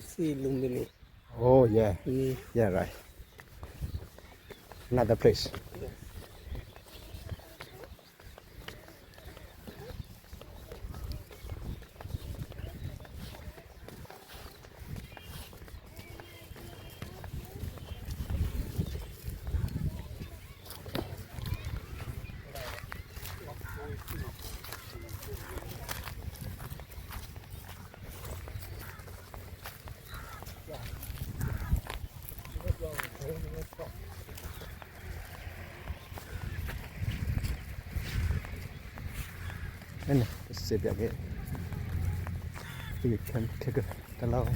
see Lumbini. Oh yeah, Me. yeah right. Another place. And let's sit back here. We can take a hello.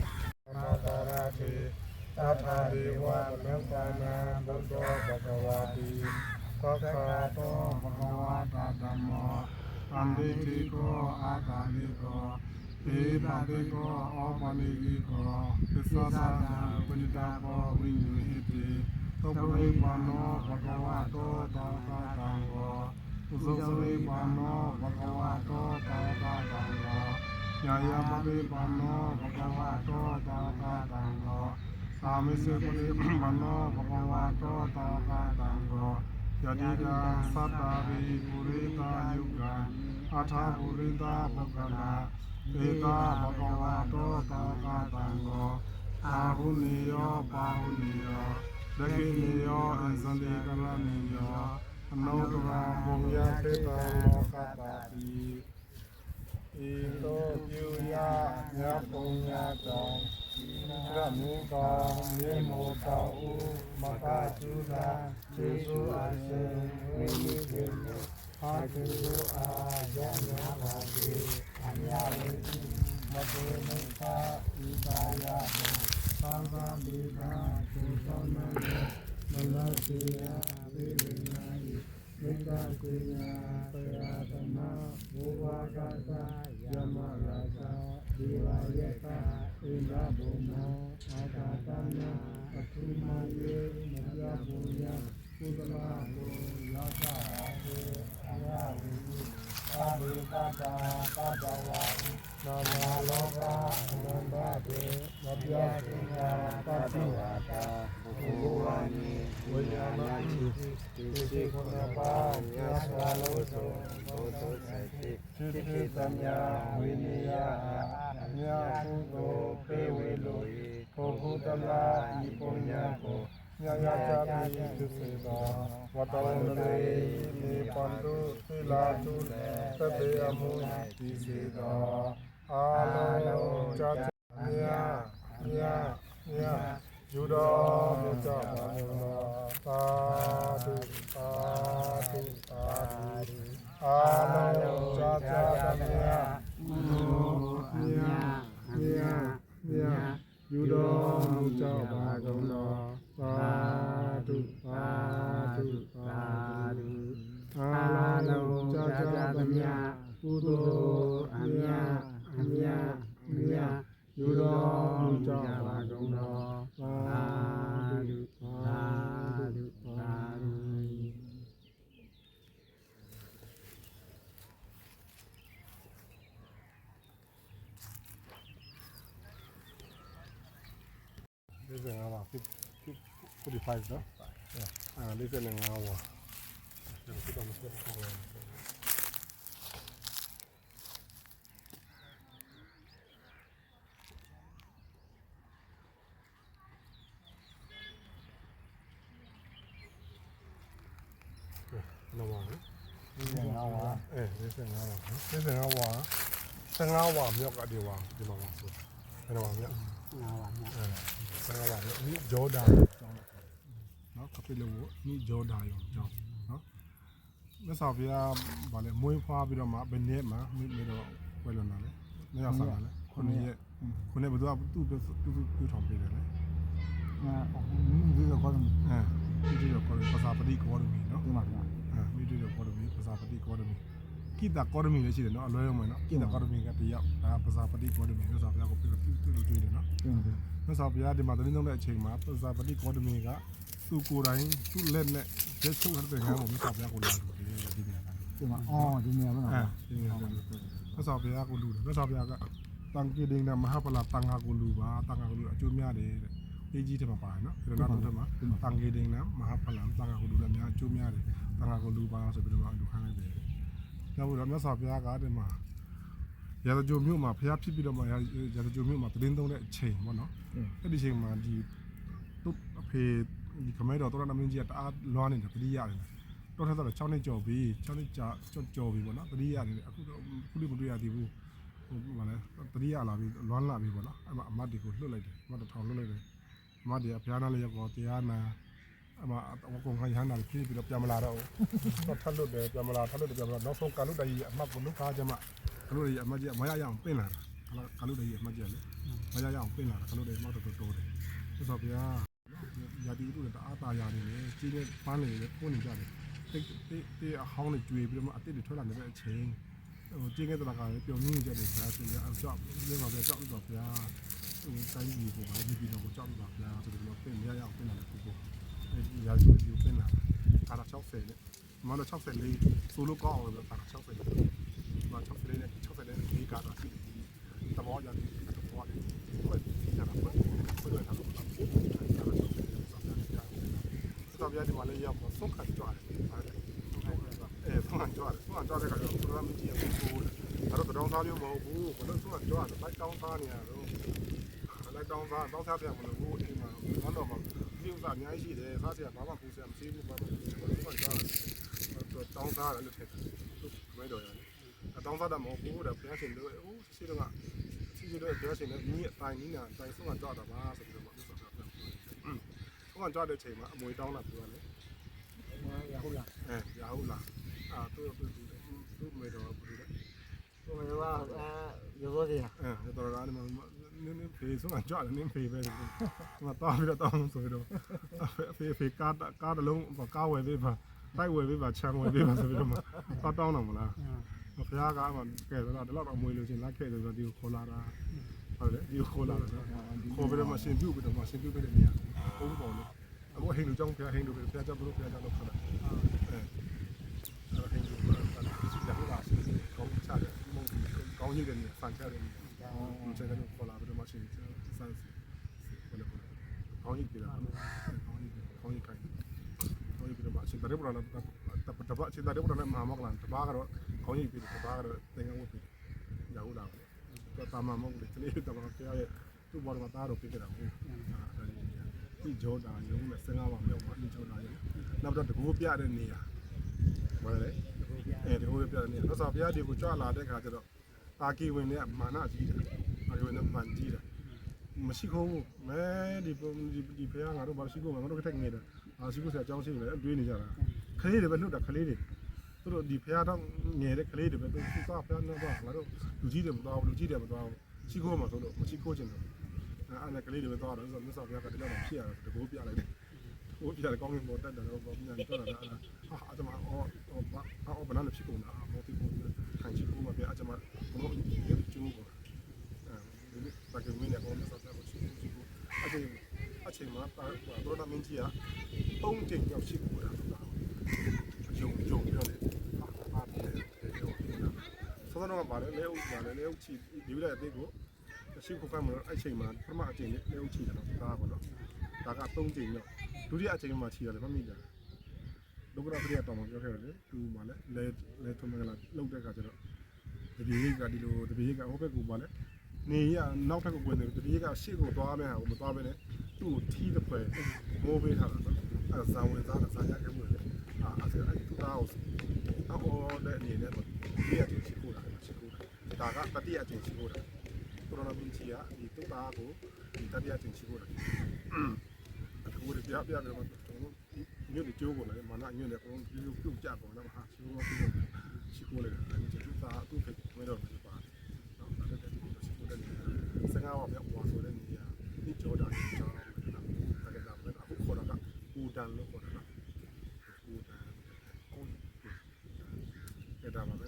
နာသာရတိသတ္ထာဒေဝဗုဒ္ဓနာဗုဒ္ဓဘဂဝတိသောက္ခတောဘဂဝတာဓမ္မောအန္တိတိကောအာတာလိကောဧတာတိကောဩပနိတိကောသစ္စာသာပဏိတာဘောဝိညုဟိတိသုပရိပန္နောဘဂဝတောသာသာတံကော သုပရိပန္နောဘဂဝတောသာသာတံကောညာယပတိပန္နောဘဂဝတောတာတာတံကောသာမိစေပတိပန္နောဘဂဝတောတာတာတံကောယတိတာသတ္တာရိပုရိတာယုဂံအထာပုရိတာဘဂနာဧကာဘဂဝတောတာတာတံကောအာဟုနိယောပါဟုနိယောဒကိနိယောအဇန္တိကရဏိယော အနုတ္တရာဘုံယသေတံလောကတာတိဤသို့ပြုရမြတ်ပုံညာကြောင့်ရမင်းကောင်းမြေမောတောက်ဦးမကကျူသာကျေစုအရှင်ဝိနိကေဟာကျေစုအားရများပါစေအမြဝိမတေမသာဤပါယသံဃာမိသာသုသောနမလစီယဝိဝိနာယ မေတ္တာကုညာပရာသမဘူဝါကသယမရာဇာဒီဝယတဣန္ဒဘုံမောအာတာတနာအထုမယေမယဘုညကုသလာဘုလောကရာေအယဝိအာဘိတတာပပဝါနာမလောကအနန္တတေမပြပညာပတိဝါတာဘုဝါနိဝိညာဏ တိတိတိခုနပါမြတ်စွာလို့ဆိုဘုဒ္ဓစိတ်တိတိသမယဝိနည်းယအမြတ်ကုသိုလ်ပေးဝေလို၏ဘုဟုတလာဤပုညံကိုညယကြပိသုစေသောဝတ္တဝန္တေနေပန္တုသီလာတုသဗ္ဗေအမှုတိစေသောအာလုံးကြကြမြတ်မြတ်မြတ် ယူတော်မြတ်ကြပါလောသာဓုသာဓုသာဓုအာ is an hour, 45, no? Yeah. Uh, this is an hour. Eh, this is an hour. This is an hour. This is an hour. Milk at the one. The one. The one. မှာပါဆို။အဲ့တော့မြောက်ငါပါညအဲ15ဝါမြောက်ဒီဂျော်ဒါကျောင်းတော့နော်ကပိလဝနိဂျော်ဒါရောကျောင်းနော်မြတ်စွာဘုရားဗာလဲမွေးဖွားပြီးတော့မှဘယ်နှစ်မှမိမိတော့ဝယ်လွန်တာလဲနှစ်ယောက်ဆောင်တာလဲခုနှစ်ရက်ခုနှစ်ဘယ်သူကသူ့သူ့သူ့သူ့ထောင်ပေးတယ်လေငါဒီကခေါ်တယ်အဲဒီတော့ခေါ်ပစာပတိကောရမီနော်ဒီမှာကအဲမိတို့တော့ကောရမီပစာပတိကောရမီကိတာကောရမီလည်းရှိတယ်နော်အလွဲရုံပဲနော်ကိတာကောရမီကတယောက်ဒါပစာပတိကောရမီမြတ်စွာဘုရားကိုပြည့်ပြ မြတ်စွာဘုရားဒီမှာသတင်းသုံးတဲ့အချိန်မှာပဇာပတိကောတမင်ကသူ့ကိုယ်တိုင်သူ့လက်နဲ့ရက်ချုပ်ရတဲ့ငါကိုမြတ်စွာဘုရားကိုလာလို့ဒီနေရာကဒီမှာအော်ဒီနေရာမှာအဲဒီနေရာကမြတ်စွာဘုရားကိုလူတယ်မြတ်စွာဘုရားကတန်ကေဒင်းနာမဟာပလာတန်ဃာကိုလူပါတန်ဃာကိုလူအကျိုးများတယ်တဲ့အေးကြီးတယ်မှာပါတယ်နော်ဒီတော့တော့မှာတန်ကေဒင်းနာမဟာပလာတန်ဃာကိုလူလည်းများအကျိုးများတယ်တန်ဃာကိုလူပါဆိုပြီးတော့လူခိုင်းလိုက်တယ်နောက်ပြီးတော့မြတ်စွာဘုရားကတဲ့မှာ ရာဇဂျိုမြို့မှာဘုရားဖြစ်ပြီးတော့မှရာဇဂျိုမြို့မှာတည်င်းသုံးတဲ့အချိန်ပေါ့နော်အဲ့ဒီချိန်မှာဒီသူ့အဖေဒီခမဲတော်တော်နာမင်းကြီးကတအားလွားနေတာတတိရတယ်တော့ထက်တော့6နှစ်ကျော်ပြီ6နှစ်ကြာကျော်ကျော်ပြီပေါ့နော်တတိရတယ်အခုတော့ခုလေးမတွေ့ရသေးဘူးဟိုဘာလဲတတိယလာပြီလွမ်းလာပြီပေါ့နော်အဲ့မှာအမတ်တွေကိုလွတ်လိုက်တယ်အမတ်တစ်ထောင်လွတ်လိုက်တယ်အမတ်တွေကဘုရားနာလေးရောက်တော့တရားနာအမအကုန်ခိုင်းဟန်းတာဖြည့်ပြီးတော့ပြန်မလာတော့ဘူးတော့ထပ်လွတ်တယ်ပြန်မလာထပ်လွတ်တယ်ပြန်မလာနောက်ဆုံးကာလုတကြီးအမတ်ကိုလုခါကြမှာ ကာလုတကြီးအမတ်ကြီးမရရအောင်ပင့်လာတာကာလုတကြီးအမတ်ကြီးလေမရရအောင်ပင့်လာတာကာလုတကြီးအမတ်တော်တော်တိုးတယ်ဆိုတော့ဗျာရာဒီတို့လည်းတအားတာရာနေတယ်ကြီးနေပန်းနေတယ်ပို့နေကြတယ်တိတ်တိတ်တိတ်အဟောင်းနေကြွေပြီးတော့အစ်စ်တွေထွက်လာနေတဲ့အချိန်ဟိုကျင်းခဲ့တဲ့ကလည်းပျော်မြင့်ကြတယ်ဗျာဆိုရအောင်ကြောက်မြင်ပါဗျာကြောက်ပါဗျာဟိုတိုင်းကြီးကိုပါဒီပြီးတော့ကြောက်ပါဗျာဆိုတော့ပြင်ရရအောင်ပြင်လာတယ်ကိုကိုအဲဒီရာဇဝတ်ဒီပြင်လာကာရာ60နဲ့မန60လေးဆိုလိုကောင်းအောင်လို့ကာရာ60လေးမ60လေး နဲ့60လေးဒီကာရာရှိတယ်တဘောရတယ်တဘောရတယ်ဘယ်ရတာဘယ်ဘယ်ရတာလို့တော့ဗျာဒီမှာလေးရောက်ဆုံးခံကြွားတယ်အဲဆုံးခံကြွားတယ်ဆုံးခံကြွားတဲ့ခါကျတော့ဘုရားမကြီးရဲ့ကိုကိုအဲ့တော့တောင်းစားမျိုးမဟုတ်ဘူးဘယ်လိုဆုံးခံကြွားတယ်လိုက်တောင်းစားနေရတော့လိုက်တောင်းစားတောင်းစားပြန်မလို့ဘူးအိမ်မှာဘာတော့မှဒီဥစ္စာအများကြီးရှိတယ်စားစရာဘာမှပူစရာမရှိဘူးဘာမှဆုံးခံကြွားတယ်တောင်းစားတယ်လို့ထင်တယ်မဲတော်ရတယ် တောင်းစားတာမဟုတ်ဘူးတဲ့ဘုရားရှင်တို့ဟိုရှိတော့ကရှိရှိတော့ဘုရားရှင်လည်းညီအတိုင်းညီနာအတိုင်းဆုံးခံကြွားတာပါဆိုပြီးတော့မြတ်စွာဘုရားပြောဆုံးခံကြွားတဲ့ချိန်မှာအမွေတောင်းတာပြောတယ်ရဟုတ်လားအဲရဟုတ်လားအာသူသူသူမေတော်ဘူးလေဟိုကအဲရောစေးအဲတော်တော်ကနေမနင်းနင်းဖေးဆုံးကကြွတယ်နင်းဖေးပဲဒီမှာတောင်းပြီးတော့တောင်းဆိုတော့ဖေးဖေးကားကားတလုံးကားဝယ်ပေးပါတိုက်ဝယ်ပေးပါချမ်းဝယ်ပေးပါဆိုပြီးတော့မှတောင်းတောင်းတော့မလား ဖရားကမှကဲဆိုတော့ဒီလောက်တော့မွေလို့ရှင်လက်ခဲ့ဆိုတော့ဒီကိုခေါ်လာတာဟုတ်တယ်ဒီကိုခေါ်လာတာခေါ်ပြီးတော့မှရှင်ပြုတ်ပြီးတော့မှရှင်ပြုတ်ပြီးတဲ့နေရာဘုံပေါ်လို့အခုဟိန္ဒူကျောင်းဖရားဟိန္ဒူဖရားကျောင်းဘုရားဖရားကျောင်းလောက်ခဏအဲအဲ့တော့ဟိန္ဒူဘာသာစစ်ကြလို့ပါစစ်ကောင်းချတယ်မုံကောင်းကြီးတယ်နေဆန်ချတယ်နေအော်ဆက်တယ်ခေါ်လာပြီးတော့မှရှင်ဆန်ဘယ်လိုကောင်းကြီးတယ်ကောင်းကြီးကောင်းကြီးကိုင်းကောင်းကြီးပြီးတော့မှရှင်တရေပူလာတော့ တပတ်အချိန်သားတဲ့ဘုရားနဲ့မဟာမောကလန်တပတ်ကတော့ခေါင်းကြီးပြီးတယ်တပတ်ကတော့သင်္ကန်းဝတ်ပြီးရာဟုလာဘူးသူကတာမန်မောကလန်ကလေးတပတ်ဖရားရဲ့သူ့ဘောတော်မှာသားတော်ပြခဲ့တာဟုတ်ဒီဂျော်ဒန်ရုံးနဲ့စင်္ကားမှာမြောက်မှာဒီဂျော်ဒန်ရုံးနောက်တော့တကူပြတဲ့နေရာဘာလဲအဲဒီဟိုပြတဲ့နေရာတော့ဆရာဘုရားဒီကိုကြွလာတဲ့ခါကျတော့အာကီဝင်เนี่ยမာနကြီးတယ်အာကီဝင်เนี่ยမှန်ကြီးတယ်မရှိခိုးဘူးမဲဒီဒီဘုရားငါတို့ဘာရှိခိုးမှာငါတို့ခက်ငယ်တယ်အာရှိခိုးဆရာအကြောင်းရှိတယ်အတွေးနေကြတာ ခလေးတွေပဲလွတ်တာခလေးတွေသူတို့ဒီဘုရားတော့ငယ်တဲ့ခလေးတွေပဲသူသူကဘုရားနဲ့တော့ငါတို့လူကြီးတွေမတော်ဘူးလူကြီးတွေမတော်ဘူးရှိခိုးမှာဆိုလို့မရှိခိုးချင်တယ်အဲ့ဒါကလေးတွေပဲသွားတော့ဆိုမြတ်စွာဘုရားကတည်းကဖြစ်ရတော့တကူပြလိုက်တယ်။ဟိုပြတယ်ကောင်းကင်ပေါ်တက်တယ်တော့ဘာမှမပြောတာလား။ဟာအတမအော်အော်ဘာအော်ဘနာလည်းဖြစ်ကုန်တာမော်တီကိုခိုင်ချီကိုမပြအတမဘလို့ဒီကျိုးကိုအဲဒီပါကမင်းနဲ့ကောင်းတဲ့ဆက်ဆက်ကိုရှိရှိကိုအချိန်အချိန်မှာတော့နာမင်းကြီးကတုံးချိန်ရောက်ရှိကိုတာ ဂျုံဂျုံပြောတယ်။ဟာပါတယ်ဆောတော့ပါလေလေဦးပါလေလေဦးချီဒီလိုအသေးကိုရှိခုကမလို့အဲ့ချိန်မှာပထမအချိန်လေးလေဦးချီတယ်တော့ဒါပေါ့နော်ဒါက3ချိန်တော့ဒုတိယအချိန်မှာချီရတယ်မမိကြဘူးဒုက္ခရပရိယတော်မှာပြောခဲ့တယ်လေသူမှလည်းလဲလဲထုံးမကလာလောက်တဲ့ခါကျတော့တပည့်ကြီးကဒီလိုတပည့်ကြီးကဟိုဘက်ကပါလေနေရနောက်ထပ်ကိုဝင်တယ်တပည့်ကြီးကရှေ့ကိုသွားမယ်ဟာကိုမသွားဘဲနဲ့သူ့ကိုထီးတဲ့ဖွဲမိုးပေးထားတာနော်အဲ့ဇံဝင်သားတာဇာရခဲ့မှုလေ အာအဲ့ဒါအဲ့သူသားကိုအော်တဲ့အနေနဲ့ဒီအချိန်ရှိခိုးတာရှိခိုးတာဒါကတတိယအချိန်ရှိခိုးတာကိုရိုနာဗိုင်းရပ်စ်ကဒီတုတ်သားကိုဒီတတိယတင်ရှိဖို့တယ်။အခုဒီပြပြတယ်မှာတော့ညနေကျိုးကိုလည်းမနာညနေကတော့ဒီလိုပြုတ်ကြပေါ်တော့ဟာရှိဖို့ပြုတ်ရှိဖို့လေဒီတုတ်သားသူ့ဖိတ်ဝဲတော့ဒီပါနော်ဒါလည်းဒီလိုရှိဖို့တယ်စကားပါပြောဝါဆိုတဲ့နေရာဒီကြောတာဒီကြောတာဒါကဒါပဲအခုခေါ်တာကပူတန်လို့ခေါ်တာပူတန်ကို အဲ့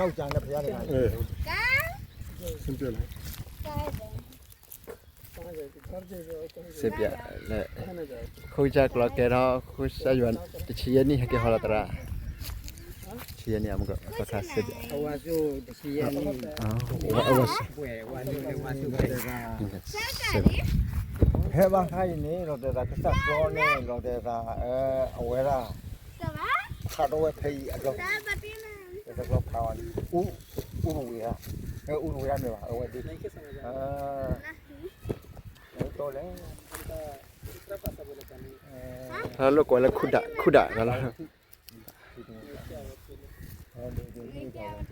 နောက်ကျန်တဲ့ဘုရားတွေက အေးစင်ပြလေစပြလေခုကြကလကရောခုစယဝန်တချီယနီဟကေဟလာတရာချီယနီအမကပခါစပြ ဟိုအဆိုတစီရနီ အော်ဝါဝါစ ပွဲဝါနီဝါစုပဲက စပြ ဟဲဘာခိုင်းနေတော့တဲ့ကစက်ပေါ်နေတော့တဲ့ကအဲအဝဲလာခါတော့ဖေးအတော့တဲ့ကဖောင်းဦးဦးဝေးအဲဦးဝေးရမယ်ပါအဝဲဒီအဲတော့လေ ဟာလောကလခုဒခုဒကလာ အဲဒီဒီတော့ကြောဝဲနေကစက်တော့ကပ်ဝင်တော့ဖေးကစက်တော့ခါတော့ဖေးနေခါတော့ဒီဒီတော့ဘောနော်ဒီတော့တော့တဲ့က ခုနေခိုင်တဲ့တီဘာဘာဖဲဘာဘာခိုင်ကောင်းနေတယ်တဲ့ကကစားတော့ဝင်တော့အလောကစားတော့ ကျေတော့ကစားတ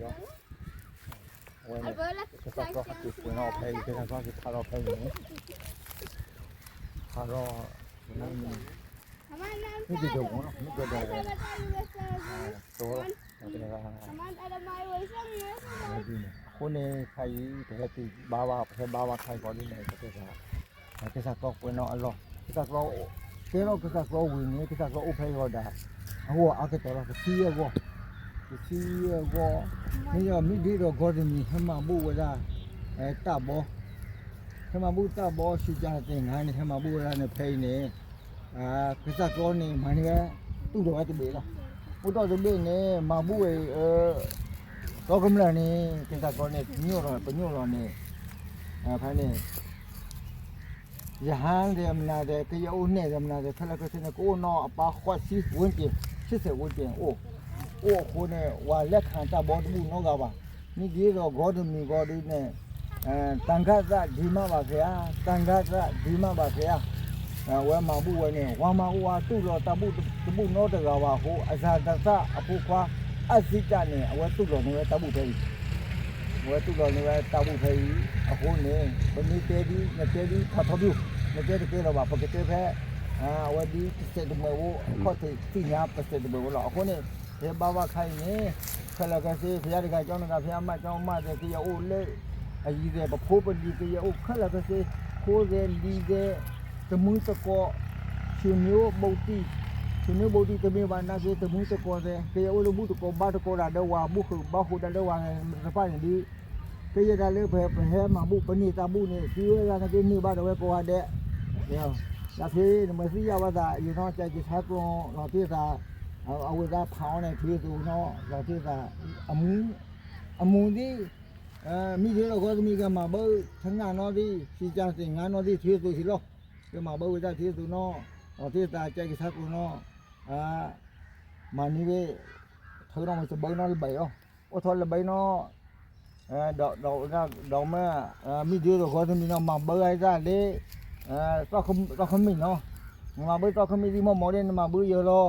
ော့ဝင်နေကစားတော့အဖေရောတာဟိုအကတော်တော့စီးရောစီးရောနေရမိဒီတော့ဂေါ်ဒမီဟမ ဘူဝလာအဲတပ်ဘောဟမဘူတပ်ဘောရှိကြတဲ့ငါနေဟမဘူဝလာနဲ့ဖိနေအာကစားတော့နေမနေတူတော့တပေးလားဘုတော့တပေးနေမဘူဝဲအဲတော့ကမလာနေကိစ္စကောနေညို့တော့ပညို့တော့နေအဲဖိုင်း နေယဟန်တယ်မနာတယ်ကရုံးနဲ့တယ်မနာတယ်ခလကစနေကိုနော်အပါခွတ်စီဝင်ပြ80ဝင်ပြအိုးအိုးခိုးနေဝါလက်ခံတာဘောတူနော်ကပါမိကြီးတော့ဂေါ်ဒမီဂေါ်ဒီနဲ့အဲတန်ခတ်သဒီမပါဗျာတန်ခတ်သဒီမပါဗျာ အဲဝဲမဘူးဝဲနေဝါမဦးဟာတူတော့တပုတပုနော်တကပါဟိုအဇာတသအဖို့ခွာအစိတနဲ့အဝဲတုတော်နေတပုဖေးဝဲတုတော်နေတပုဖေးအခုနေဘယ်နည်းတဲဒီမတဲဒီဖတ်ဖဘူးမတဲဒီကတော့ဘာပကတဲ့ဖဲအာဝဒီစက်ဒမေဝခေါ်တဲ့တိညာပစက်ဒမေဝလာအခုနေဒီဘာဘာခိုင်းနေခလကစီဖျားတကကျောင်းကဖျားမကျောင်းမတဲ့ကရအိုလေအကြီးတဲ့ပဖိုးပဒီကရအိုခလကစီခိုးတဲ့လီတဲ့ တမှုစကောရှင်မျိုးမုတ်တိ sini bodi temi bana ke temu te ko de ke o lu bu to ko ba to ko da de wa bu khu ba khu da de wa ne pa ni di ke ye da le phe phe ma bu pa ni ta bu ni ti we la ke ni ba de we ko wa de yo la phe ni ma si ya wa da you know cha ji tha ko lo ti da a we da phao ne phe tu no lo ti da amu amu di အဲမိသေးတော့ကောသမီကမှာဘောသငါနော်ဒီစီကြစင်ငါနော်ဒီသေးသူစီလော ဒီမှာဘောဝိဒသေးသူနော်ဟောသေးတာကြိုက်စားကူနော်အာမနီဝေထောတော့မစဘောနော်ဘေယောအထောလဘေနော်အဲတော့တော့တော့မမိသေးတော့ကောသမီနော်မှာဘောရိုက်တာလေအဲတော့ခတော့ခမီနော်ငါဘေတော့ခမီဒီမမော်တဲ့မှာဘူးရောလော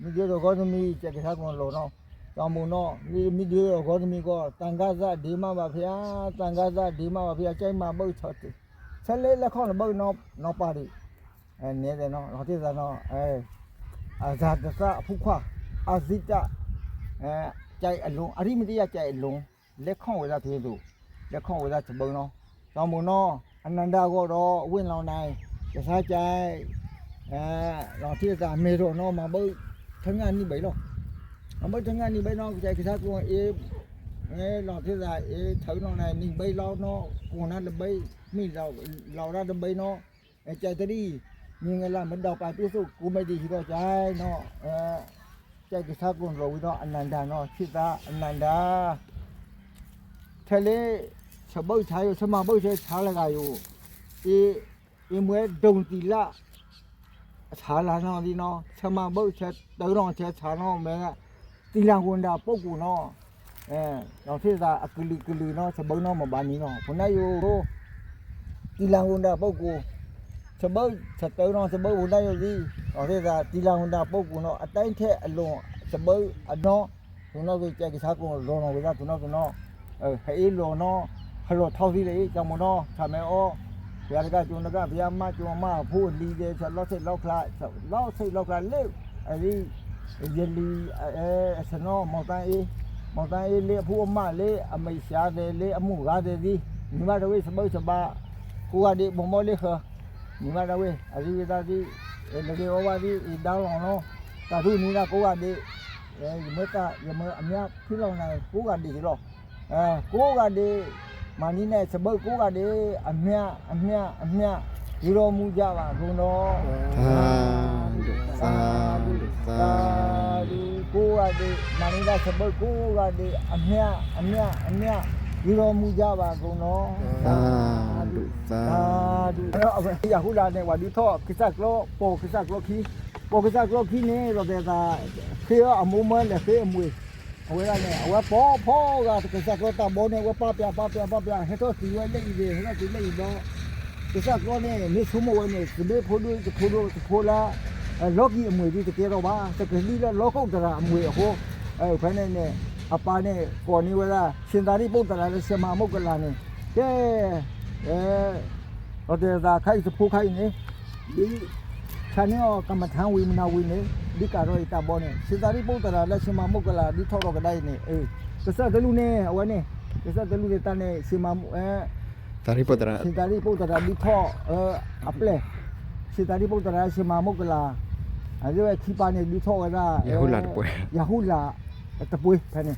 မိသေးတော့ကောသမီကြိုက်စားကူလောနော်တောင်မုံတော့မိမိဒီရောဂေါသမီကတန်ခါဇဒီမပါဖျားတန်ခါဇဒီမပါဖျားကျိုင်းမှာပုတ်ချတ် ဆက်လေးလက်ခေါင်းပုတ်တော့တော့ပါရီအဲနေတယ်နော်ဟောတိစားနော်အဲအာဇာတစအဖုခွာအာဇိတအဲကြိုက်အလုံးအရိမတိယကြိုက်အလုံးလက်ခေါင်းဝေသာသေးသူလက်ခေါင်းဝေသာချပုံနော်တောင်မုံနော်အနန္ဒကတော့အဝင့်လောင်တိုင်းရစားကြိုက်အဲတော့တိစားမေတော့နော်မပုတ်ထငါနိပဲလို့အမတငါနိဘဲတော့ကြိုက်ကစားကွန်အေးအဲလော်သေးတာအေးထောင်းတော့နေနိဘဲလောက်တော့ကွန်နာလဘဲ မိလောက်လောက်ရတဲ့ဘဲနော်အဲကြိုက်တရီမြင်လာမတော့ပါပြစုကိုမတီရှိတော့ကြိုင်နော်အဲကြိုက်ကစားကွန်လောဝီတော့အနန္ဒာနော်ဖြစ်တာအနန္ဒာထဲလေချက်ပုတ်ချာရဆမပုတ်ချချာလကယူအေးအမွဲဒုံတီလာချာလာနော်ဒီနော်ဆမပုတ်ချက်တောင်းတော့ချက်ချာနော်မဲကတီလန်ကွန်တာပုတ်ကူနော်အဲတော့ဖြစ်တာအကလီကလီနော်စပုံတော့မပါနီနော်ခုနကယူ တီလန်ကွန်တာပုတ်ကူစပုံစတုံးတော့စပုံဘုန်းယူစီတော့ဖြစ်တာတီလန်ကွန်တာပုတ်ကူနော်အတိုင်းထက်အလွန်စပုံအတော့ခုနကကြက်ကစားကွန်လောနော်ဝေကခုနကနော်အဲဟေးလောနော်ဟလောထောက်စီလေကြောင်မနော်ဆာမဲဩဘုရားကကျွန်းကဘုရားမကျွန်းမဖို့လီတယ်ဆိုတော့စိတ်လောက်ခလာလောက်စိတ်လောက်ခလာလေအဲဒီယလီအဲစနောမော်တန်အေးမော်တန်အေးလေအဖို့အမလေအမိရှားတယ်လေအမှုကားတယ်ဒီညီမတော်ဝေးစပုတ်စပါ ကိုကဒီဘုံမောလေးခညီမတော်ဝေးအရိယတာဒီလေကေဝဝဒီတောင်းအောင်နော်တာထုနီနာကိုကဒီအဲမကရမအမြဖိလောင်းနိုင်ကိုကဒီလောအဲကိုကဒီမနီနဲ့စဘကိုကဒီအမြအမြအမြယူတော်မူကြပါဘုံတော်သာဓုသာဓုသာသာဒီကိုကဒီမနီနဲ့စဘကိုကဒီအမြအမြအမြ ယူတော်မူကြပါဘုံတော်သာဓုသာသာဒီတော့အဖေရဟုလာနဲ့ဝါဒီတော့ကိစ္စကလောပေါ်ကိစ္စကလောခီပေါ်ကိစ္စကလောခီနေတော့တဲ့သာခေအမုံမနဲ့ခေအမွေအဝဲရနဲ့အဝဲပေါ်ပေါ်ကကိစ္စကလောတဘောနဲ့ဝပပြပပြပပြဟဲ့တော့စီဝဲလက်ကြီးဟဲ့တော့ဒီလက်ကြီးတော့ကိစ္စကလောနဲ့နေဆုမဝဲနဲ့ဒီဖိုးလို့ဖိုးလို့ဖိုးလာလော်ကီအမွေဒီတကယ်တော့ပါတကယ်လေးလောကုတ်တရာအမွေဟိုအဲဖဲနဲ့အပါနဲ့ ပေါ်နေဝဲလားရှင်သာရိပုတ္တရာနဲ့ဆမမုတ်ကလာနဲ့ကဲအဲတော့တဲ့သာခိုက်စဖိုးခိုက်နေဒီခြံရောကမ္မထံဝိမနာဝိနေဒီကတော့တဘောနဲ့ရှင်သာရိပုတ္တရာလက်ရှင်မမုတ်ကလာဒီထောက်တော့ကတိုင်းနေအေးကစတလူနဲ့အဝဲနဲ့ကစတလူနဲ့တန်းနဲ့ရှင်မအဲသာရိပုတ္တရာရှင်သာရိပုတ္တရာဒီထောအဲအပလက်ရှင်သာရိပုတ္တရာရှင်မမုတ်ကလာအဲဒီခီပါနဲ့ဒီထောကလာယဟုလာတပွဲယဟုလာ တပွေးဖဲနေ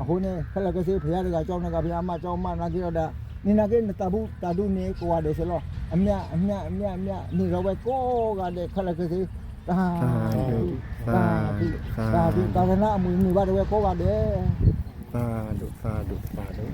အခုနဲ့ခလကစေဖရားတကကြောင်းကဖရားမကြောင်းမနာကြရတာနိနာကေနတဘူးတာဒုနေကိုရတယ်ဆိုတော့အမြအမြအမြအမြနေတော့ပဲကိုကတဲ့ခလကစေတာသာဓုသာတာဓုဒီတာနာအမွေနေပါတော့ကိုကတဲ့သာဓုသာဓုသာဓု